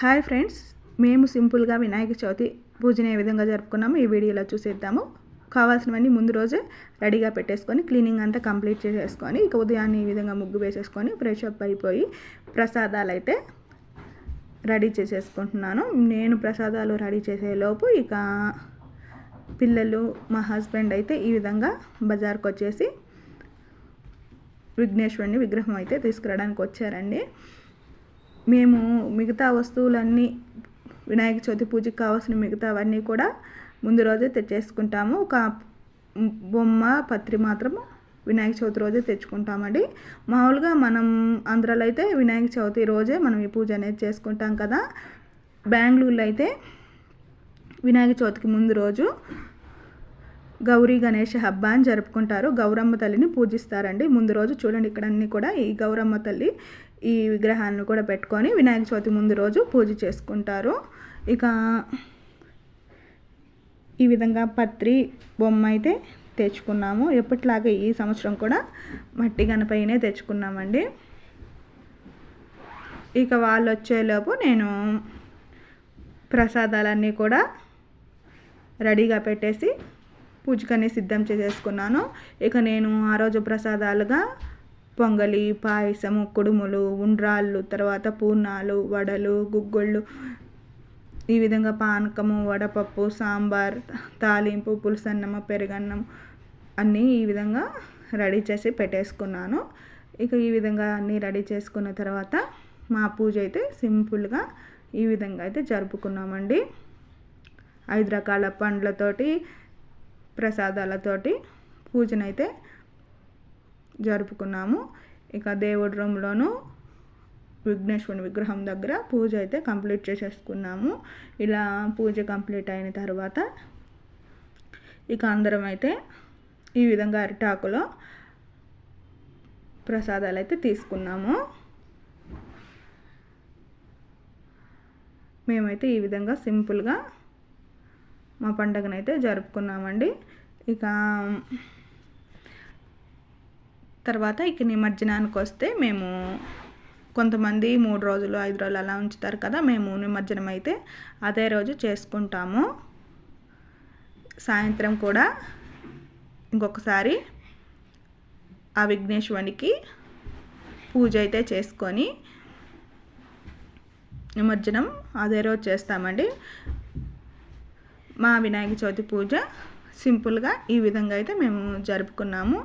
Hi friends మేము సింపుల్గా వినాయక చవితి పూజను ఏ విధంగా జరుపుకున్నాము ఈ వీడియోలో చూసేద్దాము. కావాల్సినవన్నీ ముందు రోజే రెడీగా పెట్టేసుకొని క్లీనింగ్ అంతా కంప్లీట్ చేసేసుకొని ఇక ఉదయాన్నే ఈ విధంగా ముగ్గు వేసేసుకొని ఫ్రెష్ అప్ అయిపోయి ప్రసాదాలు అయితే రెడీ చేసేసుకుంటున్నాను. నేను ప్రసాదాలు రెడీ చేసేలోపు ఇక పిల్లలు మా హస్బెండ్ అయితే ఈ విధంగా బజార్కి వచ్చేసి విఘ్నేశ్వరుని విగ్రహం అయితే తీసుకురావడానికి వచ్చారండి. మేము మిగతా వస్తువులన్నీ వినాయక చవితి పూజకి కావాల్సిన మిగతావన్నీ కూడా ముందు రోజే తెచ్చేసుకుంటాము. ఒక బొమ్మ పత్రి మాత్రం వినాయక చవితి రోజే తెచ్చుకుంటామండి. మామూలుగా మనం ఆంధ్రాలో అయితే వినాయక చవితి రోజే మనం ఈ పూజ అనేది చేసుకుంటాం కదా. బెంగళూరులో అయితే వినాయక చవితికి ముందు రోజు గౌరీ గణేష్ హబ్బ అని జరుపుకుంటారు. గౌరమ్మ తల్లిని పూజిస్తారండి. ముందు రోజు చూడండి ఇక్కడ అన్నీ కూడా ఈ గౌరమ్మ తల్లి ఈ విగ్రహాలను కూడా పెట్టుకొని వినాయక చవితి ముందు రోజు పూజ చేసుకుంటారు. ఇక ఈ విధంగా పత్రి బొమ్మ అయితే తెచ్చుకున్నాము. ఎప్పటిలాగే ఈ సంవత్సరం కూడా మట్టి గణపైనే తెచ్చుకున్నామండి. ఇక వాళ్ళు వచ్చేలోపు నేను ప్రసాదాలన్నీ కూడా రెడీగా పెట్టేసి పూజకని సిద్ధం చేసేసుకున్నాను. ఇక నేను ఆ రోజు ప్రసాదాలుగా పొంగలి పాయసము కుడుములు ఉండ్రాళ్ళు తర్వాత పూర్ణాలు వడలు గుగ్గుళ్ళు ఈ విధంగా పానకము వడపప్పు సాంబార్ తాలింపు పులుసన్నము పెరుగన్నం అన్నీ ఈ విధంగా రెడీ చేసి పెట్టేసుకున్నాను. ఇక ఈ విధంగా అన్నీ రెడీ చేసుకున్న తర్వాత మా పూజ అయితే సింపుల్గా ఈ విధంగా అయితే జరుపుకున్నామండి. ఐదు రకాల పండ్లతోటి ప్రసాదాలతోటి పూజనైతే జరుపుకున్నాము. ఇక దేవుడి రూమ్లోనూ విఘ్నేశ్వరుని విగ్రహం దగ్గర పూజ అయితే కంప్లీట్ చేసేసుకున్నాము. ఇలా పూజ కంప్లీట్ అయిన తర్వాత ఇక అందరం అయితే ఈ విధంగా అరిటాకులో ప్రసాదాలు అయితే తీసుకున్నాము. మేమైతే ఈ విధంగా సింపుల్గా మా పండగనైతే జరుపుకున్నామండి. ఇక తర్వాత ఇక నిమజ్జనానికి వస్తే మేము కొంతమంది మూడు రోజులు ఐదు రోజులు అలా ఉంచుతారు కదా మేము నిమజ్జనం అయితే అదే రోజు చేసుకుంటాము. సాయంత్రం కూడా ఇంకొకసారి ఆ విఘ్నేశ్వరునికి పూజ అయితే చేసుకొని నిమజ్జనం అదే రోజు చేస్తామండి. మా వినాయక చవితి పూజ సింపుల్గా ఈ విధంగా అయితే మేము జరుపుకున్నాము.